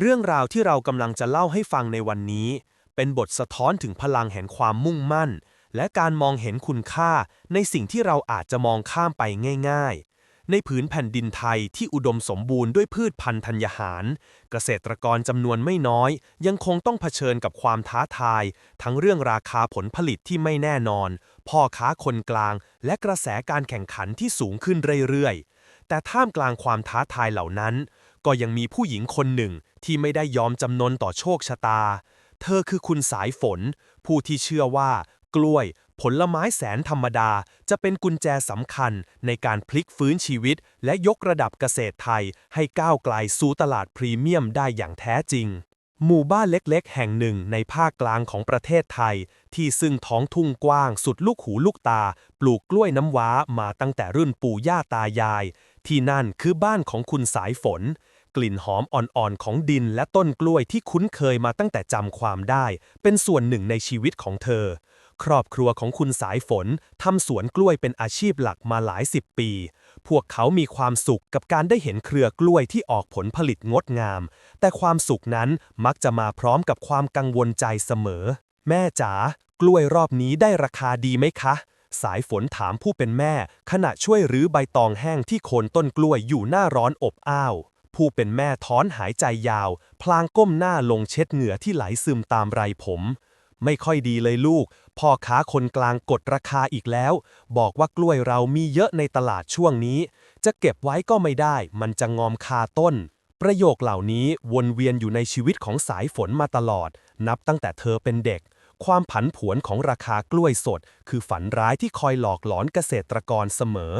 เรื่องราวที่เรากำลังจะเล่าให้ฟังในวันนี้ เป็นบทสะท้อนถึงพลังแห่งความมุ่งมั่น และการมองเห็นคุณค่าในสิ่งที่เราอาจจะมองข้ามไปง่าย ๆ ในผืนแผ่นดินไทยที่อุดมสมบูรณ์ด้วยพืชพันธุ์ธัญญาหาร เกษตรกรจำนวนไม่น้อย ยังคงต้องเผชิญกับความท้าทาย ทั้งเรื่องราคาผลผลิตที่ไม่แน่นอน พ่อค้าคนกลาง และกระแสการแข่งขันที่สูงขึ้นเรื่อยๆแต่ท่ามกลางความท้าทายเหล่านั้น ก็ยังมีผู้หญิงคนหนึ่งที่ไม่ได้ยอมจำนนต่อโชคชะตา เธอคือคุณสายฝน ผู้ที่เชื่อว่า กล้วย ผลไม้แสนธรรมดา จะเป็นกุญแจสำคัญในการพลิกฟื้นชีวิต และยกระดับเกษตรไทย ให้ก้าวไกลสู่ตลาดพรีเมียมได้อย่างแท้จริง หมู่บ้านเล็กๆ แห่งหนึ่งในภาคกลางของประเทศไทย ที่ซึ่งท้องทุ่งกว้างสุดลูกหูลูกตา ปลูกกล้วยน้ำว้ามาตั้งแต่รุ่นปู่ย่าตายายที่นั่นคือบ้านของคุณสายฝน กลิ่นหอมอ่อนๆของดินและต้นกล้วยที่คุ้นเคยมาตั้งแต่จำความได้ เป็นส่วนหนึ่งในชีวิตของเธอ ครอบครัวของคุณสายฝนทำสวนกล้วยเป็นอาชีพหลักมาหลายสิบปี พวกเขามีความสุขกับการได้เห็นเครือกล้วยที่ออกผลผลิตงดงาม แต่ความสุขนั้นมักจะมาพร้อมกับความกังวลใจเสมอ แม่จ๋ากล้วยรอบนี้ได้ราคาดีไหมคะสายฝนถามผู้เป็นแม่ ขณะช่วยรื้อใบตองแห้งที่โคนต้นกล้วยอยู่หน้าร้อนอบอ้าว ผู้เป็นแม่ถอนหายใจยาว พลางก้มหน้าลงเช็ดเหงื่อที่ไหลซึมตามไรผม ไม่ค่อยดีเลยลูก พ่อค้าคนกลางกดราคาอีกแล้ว บอกว่ากล้วยเรามีเยอะในตลาดช่วงนี้ จะเก็บไว้ก็ไม่ได้ มันจะงอมคาต้น ประโยคเหล่านี้วนเวียนอยู่ในชีวิตของสายฝนมาตลอด นับตั้งแต่เธอเป็นเด็กความผันผวนของราคากล้วยสด คือฝันร้ายที่คอยหลอกหลอนเกษตรกรเสมอ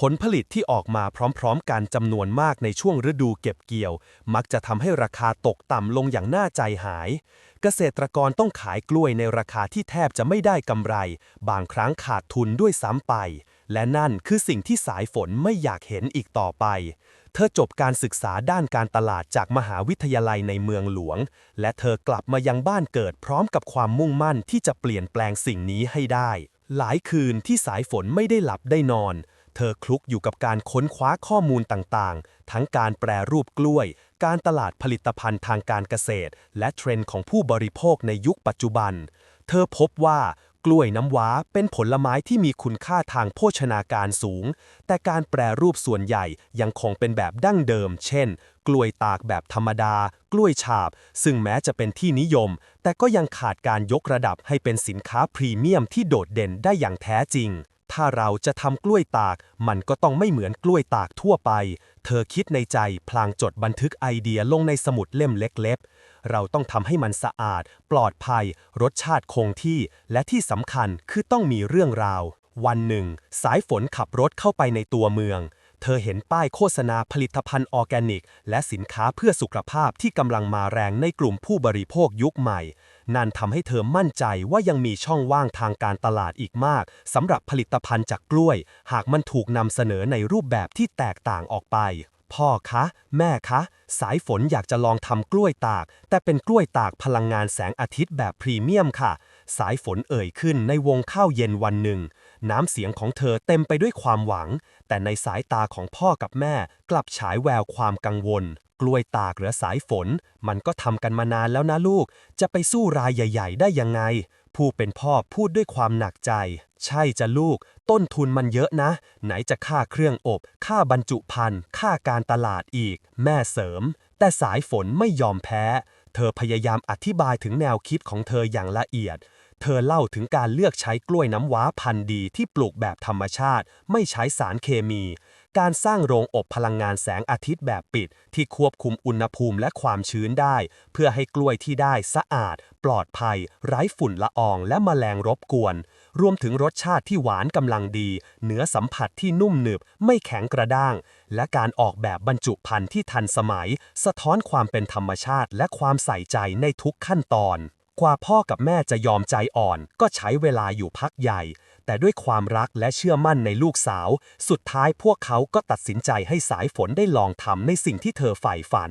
ผลผลิตที่ออกมาพร้อมๆกันจำนวนมากในช่วงฤดูเก็บเกี่ยว มักจะทำให้ราคาตกต่ำลงอย่างน่าใจหาย เกษตรกรต้องขายกล้วยในราคาที่แทบจะไม่ได้กำไร บางครั้งขาดทุนด้วยซ้ำไป และนั่นคือสิ่งที่สายฝนไม่อยากเห็นอีกต่อไป เธอจบการศึกษาด้านการตลาดจากมหาวิทยาลัยในเมืองหลวง และเธอกลับมายังบ้านเกิดพร้อมกับความมุ่งมั่นที่จะเปลี่ยนแปลงสิ่งนี้ให้ได้ หลายคืนที่สายฝนไม่ได้หลับได้นอน เธอคลุกอยู่กับการค้นคว้าข้อมูลต่างๆ ทั้งการแปรรูปกล้วย การตลาดผลิตภัณฑ์ทางการเกษตร และเทรนด์ของผู้บริโภคในยุคปัจจุบัน เธอพบว่ากล้วยน้ำว้าเป็นผลไม้ที่มีคุณค่าทางโภชนาการสูง แต่การแปรรูปส่วนใหญ่ยังคงเป็นแบบดั้งเดิม เช่น กล้วยตากแบบธรรมดา กล้วยฉาบ ซึ่งแม้จะเป็นที่นิยม แต่ก็ยังขาดการยกระดับให้เป็นสินค้าพรีเมียมที่โดดเด่นได้อย่างแท้จริง ถ้าเราจะทำกล้วยตาก มันก็ต้องไม่เหมือนกล้วยตากทั่วไป เธอคิดในใจพลางจดบันทึกไอเดียลงในสมุดเล่มเล็กๆ เราต้องทำให้มันสะอาด ปลอดภัย รสชาติคงที่ และที่สำคัญคือต้องมีเรื่องราว วันหนึ่ง สายฝนขับรถเข้าไปในตัวเมือง เธอเห็นป้ายโฆษณาผลิตภัณฑ์ออร์แกนิก และสินค้าเพื่อสุขภาพที่กำลังมาแรงในกลุ่มผู้บริโภคยุคใหม่ นั่นทำให้เธอมั่นใจว่ายังมีช่องว่างทางการตลาดอีกมากสำหรับผลิตภัณฑ์จากกล้วย หากมันถูกนำเสนอในรูปแบบที่แตกต่างออกไป พ่อคะ แม่คะ สายฝนอยากจะลองทำกล้วยตาก แต่เป็นกล้วยตากพลังงานแสงอาทิตย์แบบพรีเมียมค่ะ สายฝนเอ่ยขึ้นในวงข้าวเย็นวันหนึ่ง น้ำเสียงของเธอเต็มไปด้วยความหวัง แต่ในสายตาของพ่อกับแม่กลับฉายแววความกังวล กล้วยตากหรือสายฝน มันก็ทำกันมานานแล้วนะลูก จะไปสู้รายใหญ่ ๆ ได้ยังไง ผู้เป็นพ่อพูดด้วยความหนักใจ ใช่จะลูก ต้นทุนมันเยอะนะ ไหนจะค่าเครื่องอบ ค่าบรรจุภัณฑ์ ค่าการตลาดอีก แม่เสริม แต่สายฝนไม่ยอมแพ้ เธอพยายามอธิบายถึงแนวคิดของเธออย่างละเอียด เธอเล่าถึงการเลือกใช้กล้วยน้ำว้าพันธุ์ดีที่ปลูกแบบธรรมชาติ ไม่ใช้สารเคมี การสร้างโรงอบพลังงานแสงอาทิตย์แบบปิด ที่ควบคุมอุณหภูมิและความชื้นได้ เพื่อให้กล้วยที่ได้สะอาด ปลอดภัย ไร้ฝุ่นละอองและแมลงรบกวน รวมถึงรสชาติที่หวานกำลังดี เนื้อสัมผัสที่นุ่มหนึบ ไม่แข็งกระด้าง และการออกแบบบรรจุภัณฑ์ที่ทันสมัย สะท้อนความเป็นธรรมชาติ และความใส่ใจในทุกขั้นตอน กว่าพ่อกับแม่จะยอมใจอ่อน ก็ใช้เวลาอยู่พักใหญ่ แต่ด้วยความรักและเชื่อมั่นในลูกสาว สุดท้ายพวกเขาก็ตัดสินใจให้สายฝนได้ลองทำในสิ่งที่เธอใฝ่ฝัน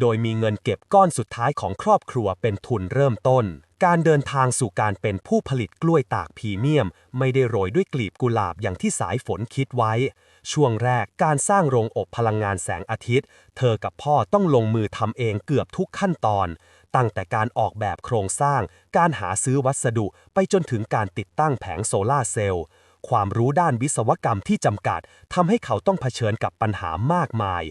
โดยมีเงินเก็บก้อนสุดท้ายของครอบครัวเป็นทุนเริ่มต้น การเดินทางสู่การเป็นผู้ผลิตกล้วยตากพรีเมียม ไม่ได้โรยด้วยกลีบกุหลาบอย่างที่สายฝนคิดไว้ ช่วงแรกการสร้างโรงอบพลังงานแสงอาทิตย์ เธอกับพ่อต้องลงมือทำเองเกือบทุกขั้นตอน ตั้งแต่การออกแบบโครงสร้าง การหาซื้อวัสดุไปจนถึงการติดตั้งแผงโซลาร์เซลล์ ความรู้ด้านวิศวกรรมที่จำกัดทำให้เขาต้องเผชิญกับปัญหามากมาย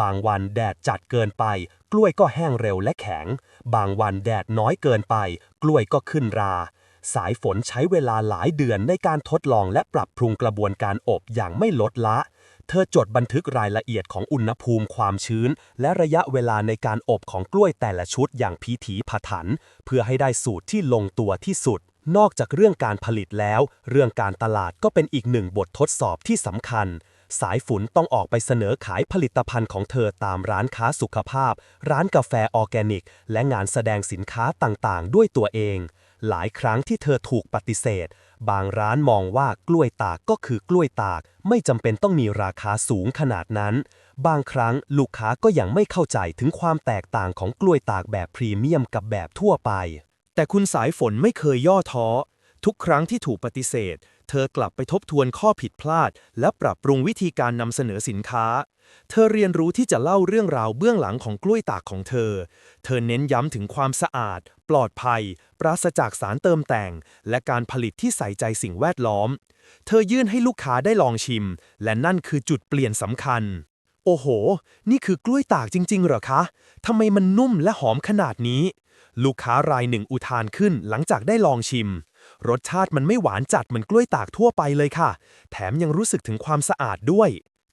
บางวันแดดจัดเกินไป กล้วยก็แห้งเร็วและแข็ง บางวันแดดน้อยเกินไป กล้วยก็ขึ้นรา สายฝนใช้เวลาหลายเดือนในการทดลองและปรับปรุงกระบวนการอบอย่างไม่ลดละ เธอจดบันทึกรายละเอียดของอุณหภูมิความชื้น และระยะเวลาในการอบของกล้วยแต่ละชุดอย่างพิถีพิถัน เพื่อให้ได้สูตรที่ลงตัวที่สุด นอกจากเรื่องการผลิตแล้ว เรื่องการตลาดก็เป็นอีกหนึ่งบททดสอบที่สำคัญ สายฝนต้องออกไปเสนอขายผลิตภัณฑ์ของเธอตามร้านค้าสุขภาพ ร้านกาแฟออร์แกนิก และงานแสดงสินค้าต่างๆ ด้วยตัวเอง หลายครั้งที่เธอถูกปฏิเสธ บางร้านมองว่ากล้วยตากก็คือกล้วยตาก ไม่จำเป็นต้องมีราคาสูงขนาดนั้น บางครั้งลูกค้าก็ยังไม่เข้าใจถึงความแตกต่างของกล้วยตากแบบพรีเมียมกับแบบทั่วไป แต่คุณสายฝนไม่เคยย่อท้อ ทุกครั้งที่ถูกปฏิเสธ เธอกลับไปทบทวนข้อผิดพลาด และปรับปรุงวิธีการนำเสนอสินค้า เธอเรียนรู้ที่จะเล่าเรื่องราวเบื้องหลังของกล้วยตากของเธอ เธอเน้นย้ำถึงความสะอาด ปลอดภัย ปราศจากสารเติมแต่ง และการผลิตที่ใส่ใจสิ่งแวดล้อม เธอยื่นให้ลูกค้าได้ลองชิม และนั่นคือจุดเปลี่ยนสำคัญ โอ้โห นี่คือกล้วยตากจริง ๆ เหรอคะทำไมมันนุ่มและหอมขนาดนี้ ลูกค้ารายหนึ่งอุทานขึ้นหลังจากได้ลองชิม รสชาติมันไม่หวานจัดเหมือนกล้วยตากทั่วไปเลยค่ะ แถมยังรู้สึกถึงความสะอาดด้วย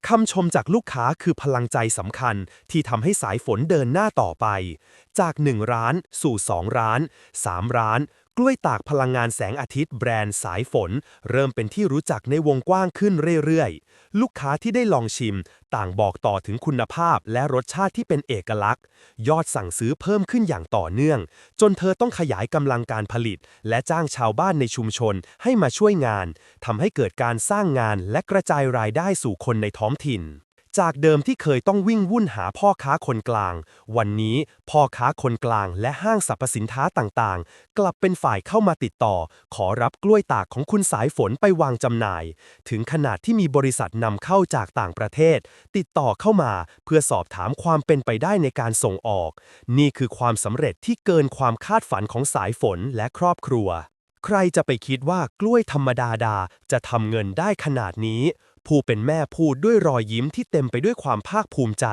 คำชมจากลูกค้าคือพลังใจสำคัญที่ทำให้สายฝนเดินหน้าต่อไป จาก 1 ร้านสู่ 2 ร้าน 3 ร้าน กล้วยตากพลังงานแสงอาทิตย์แบรนด์สายฝน เริ่มเป็นที่รู้จักในวงกว้างขึ้นเรื่อยๆ ลูกค้าที่ได้ลองชิม ต่างบอกต่อถึงคุณภาพและรสชาติที่เป็นเอกลักษณ์ ยอดสั่งซื้อเพิ่มขึ้นอย่างต่อเนื่อง จนเธอต้องขยายกำลังการผลิต และจ้างชาวบ้านในชุมชนให้มาช่วยงานทำให้เกิดการสร้างงานและกระจายรายได้สู่คนในท้องถิ่น จากเดิมที่เคยต้องวิ่งวุ่นหาพ่อค้าคนกลาง วันนี้พ่อค้าคนกลางและห้างสรรพสินค้าต่างๆ กลับเป็นฝ่ายเข้ามาติดต่อ ขอรับกล้วยตากของคุณสายฝนไปวางจำหน่าย ถึงขนาดที่มีบริษัทนำเข้าจากต่างประเทศ ติดต่อเข้ามาเพื่อสอบถามความเป็นไปได้ในการส่งออก นี่คือความสำเร็จที่เกินความคาดฝันของสายฝนและครอบครัว ใครจะไปคิดว่ากล้วยธรรมดาดาจะทำเงินได้ขนาดนี้ ผู้เป็นแม่พูดด้วยรอยยิ้มที่เต็มไปด้วยความภาคภูมิใจ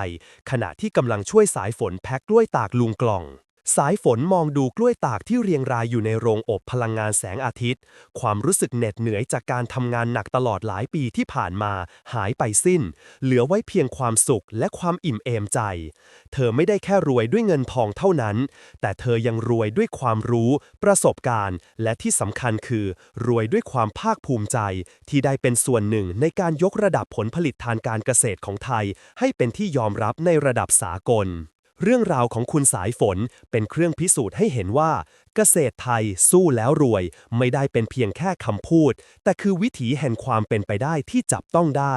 ขณะที่กำลังช่วยสายฝนแพ็คกล้วยตากลุงกล่อง สายฝนมองดูกล้วยตากที่เรียงรายอยู่ในโรงอบพลังงานแสงอาทิตย์ ความรู้สึกเหน็ดเหนื่อยจากการทำงานหนักตลอดหลายปีที่ผ่านมา หายไปสิ้น เหลือไว้เพียงความสุขและความอิ่มเอมใจ เธอไม่ได้แค่รวยด้วยเงินทองเท่านั้น แต่เธอยังรวยด้วยความรู้ ประสบการณ์ และที่สำคัญคือ รวยด้วยความภาคภูมิใจ ที่ได้เป็นส่วนหนึ่งในการยกระดับผลผลิตทางการเกษตรของไทย ให้เป็นที่ยอมรับในระดับสากล เรื่องราวของคุณสายฝนเป็นเครื่องพิสูจน์ให้เห็นว่า เกษตรไทยสู้แล้วรวย ไม่ได้เป็นเพียงแค่คำพูด แต่คือวิถีแห่งความเป็นไปได้ที่จับต้องได้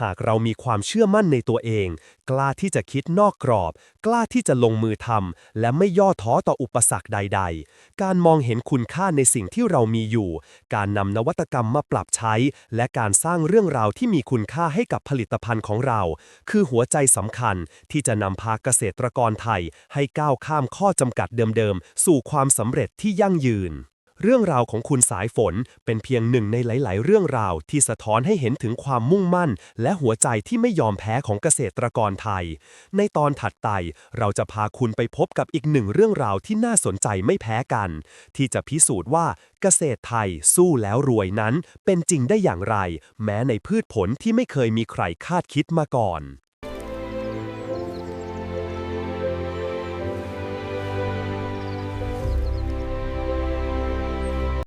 หากเรามีความเชื่อมั่นในตัวเอง กล้าที่จะคิดนอกกรอบ กล้าที่จะลงมือทำและไม่ย่อท้อต่ออุปสรรคใด ๆ การมองเห็นคุณค่าในสิ่งที่เรามีอยู่ การนำนวัตกรรมมาปรับใช้ และการสร้างเรื่องราวที่มีคุณค่าให้กับผลิตภัณฑ์ของเรา คือหัวใจสำคัญที่จะนำพาเกษตรกรไทย ให้ก้าวข้ามข้อจำกัดเดิมๆ สู่ความสำเร็จที่ยั่งยืน เรื่องราวของคุณสายฝนเป็นเพียงหนึ่งในหลาย ๆ เรื่องราวที่สะท้อนให้เห็นถึงความมุ่งมั่น และหัวใจที่ไม่ยอมแพ้ของเกษตรกรไทย ในตอนถัดไปเราจะพาคุณไปพบกับอีกหนึ่งเรื่องราวที่น่าสนใจไม่แพ้กัน ที่จะพิสูจน์ว่าเกษตรไทยสู้แล้วรวยนั้น เป็นจริงได้อย่างไร แม้ในพืชผลที่ไม่เคยมีใครคาดคิดมาก่อน